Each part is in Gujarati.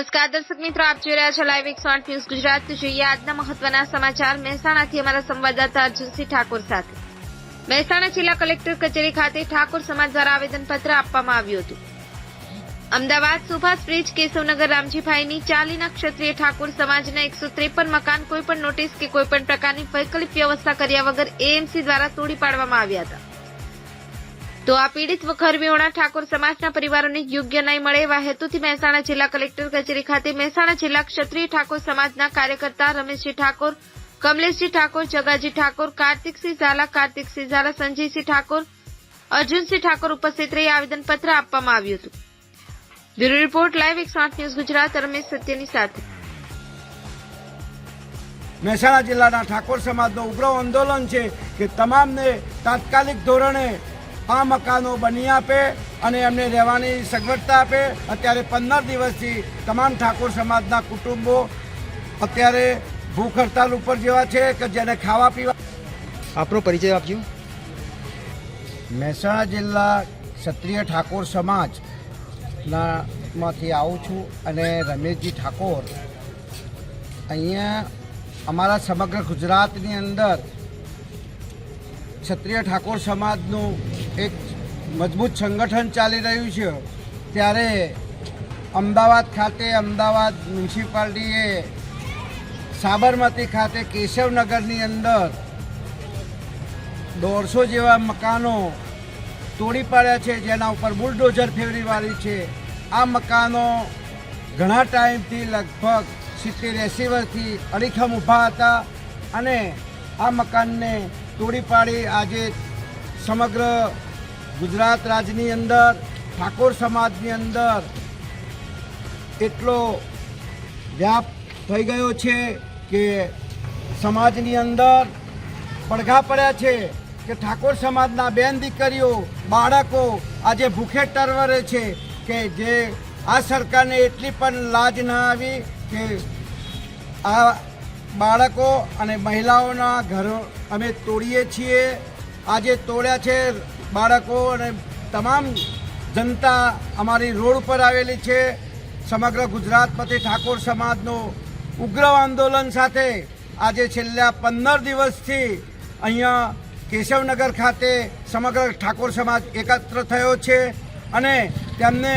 નમસ્કાર દર્શક મિત્રો, આપ જોઈ રહ્યા છો લાઈવ એક સ્માર્ટ ન્યૂઝ ગુજરાત. જોઈએ આજના મહત્વના સમાચાર. મહેસાણાથી અમારા સંવાદદાતા અર્જુનસિંહ ઠાકોર સાથે. મહેસાણા જિલ્લા કલેક્ટર કચેરી ખાતે ઠાકોર સમાજ દ્વારા આવેદનપત્ર આપવામાં આવ્યું હતું. અમદાવાદ સુભાષ બ્રિજ કેશવનગર રામજીભાઈની ચાલીના ક્ષત્રિય ઠાકોર સમાજના એકસો ત્રેપન મકાન કોઈપણ નોટિસ કે કોઈપણ પ્રકારની વૈકલ્પિક વ્યવસ્થા કર્યા વગર એએમસી દ્વારા તોડી પાડવામાં આવ્યા હતા. તો આ પીડિત ઘરવિહોણા ઠાકોર સમાજના પરિવારોને યોગ્ય ન્યાય મળે એવા હેતુથી મહેસાણા જિલ્લા કલેક્ટર કચેરી ખાતે મહેસાણા જિલ્લા ક્ષત્રિય ઠાકોર સમાજના કાર્યકર્તા રમેશજી ઠાકોર, કમલેશજી ઠાકોર, જગાજી ઠાકોર, કાર્તિકસિંહ ઝાલા કાર્તિકસિંહ ઝાલા, સંજયસિંહ ઠાકોર, અર્જુનસિંહ ઠાકોર ઉપસ્થિત રહી આવેદનપત્ર આપવામાં આવ્યું હતું. બ્યુરો રિપોર્ટ લાઈવ એકસો આઠ ન્યૂઝ ગુજરાત, રમેશ સત્યની સાથે. મહેસાણા જિલ્લાના ઠાકોર સમાજનો ઉગ્ર આંદોલન છે કે તમામને તાત્કાલિક ધોરણે આ મકાનો બની આપે અને એમને રહેવાની સગવડતા આપે. અત્યારે પંદર દિવસથી તમામ ઠાકોર સમાજના કુટુંબો અત્યારે ભૂખ હડતાલ ઉપર જેવા છે કે જેને ખાવા પીવા આપનો પરિચય આપજો. મહેસાણા જિલ્લા ક્ષત્રિય ઠાકોર સમાજના માંથી આવું છું અને રમેશજી ઠાકોર. અહીંયા અમારા સમગ્ર ગુજરાતની અંદર ક્ષત્રિય ઠાકોર સમાજનું એક મજબૂત સંગઠન ચાલી રહ્યું છે. ત્યારે અમદાવાદ ખાતે અમદાવાદ મ્યુનિસિપાલિટીએ સાબરમતી ખાતે કેશવનગરની અંદર દોઢસો જેવા મકાનો તોડી પાડ્યા છે, જેના ઉપર બુલડોઝર ફેરવી છે. આ મકાનો ઘણા ટાઈમથી લગભગ સિત્તેર એંસી વર્ષથી અડીખમ ઊભા હતા અને આ મકાનને તોડી પાડી આજે સમગ્ર ગુજરાત રાજ્યની અંદર, ઠાકોર સમાજની અંદર એટલો વ્યાપ થઈ ગયો છે કે સમાજની અંદર પડઘા પડ્યા છે કે ઠાકોર સમાજના બેન દીકરીઓ, બાળકો આજે ભૂખે ટરવરે છે કે જે આ સરકારને એટલી પણ લાજ ના આવી કે આ બાળકો અને મહિલાઓના ઘરો અમે તોડીએ છીએ. આજે તોડ્યા છે બાળકો અને તમામ જનતા અમારી રોડ ઉપર આવેલી છે. સમગ્ર ગુજરાતમાંથી ઠાકોર સમાજનો ઉગ્ર આંદોલન સાથે આજે છેલ્લા પંદર દિવસથી અહીંયા કેશવનગર ખાતે સમગ્ર ઠાકોર સમાજ એકત્ર થયો છે અને તેમને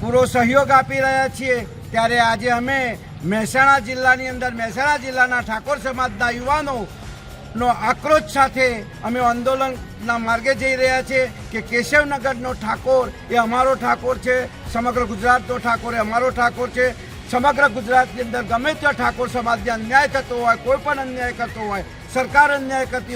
પૂરો સહયોગ આપી રહ્યા છીએ. ત્યારે આજે અમે મહેસાણા જિલ્લાની અંદર, મહેસાણા જિલ્લાના ઠાકોર સમાજના યુવાનો નો આક્રોશ સાથે અમે આંદોલનના માર્ગે જઈ રહ્યા છીએ કે કેશવનગરનો ઠાકોર એ અમારો ઠાકોર છે, સમગ્ર ગુજરાતનો ઠાકોર એ અમારો ઠાકોર છે. સમગ્ર ગુજરાતની અંદર ગમે ત્યાં ઠાકોર સમાજને અન્યાય થતો હોય, કોઈ પણ અન્યાય કરતો હોય, સરકાર અન્યાય કરતી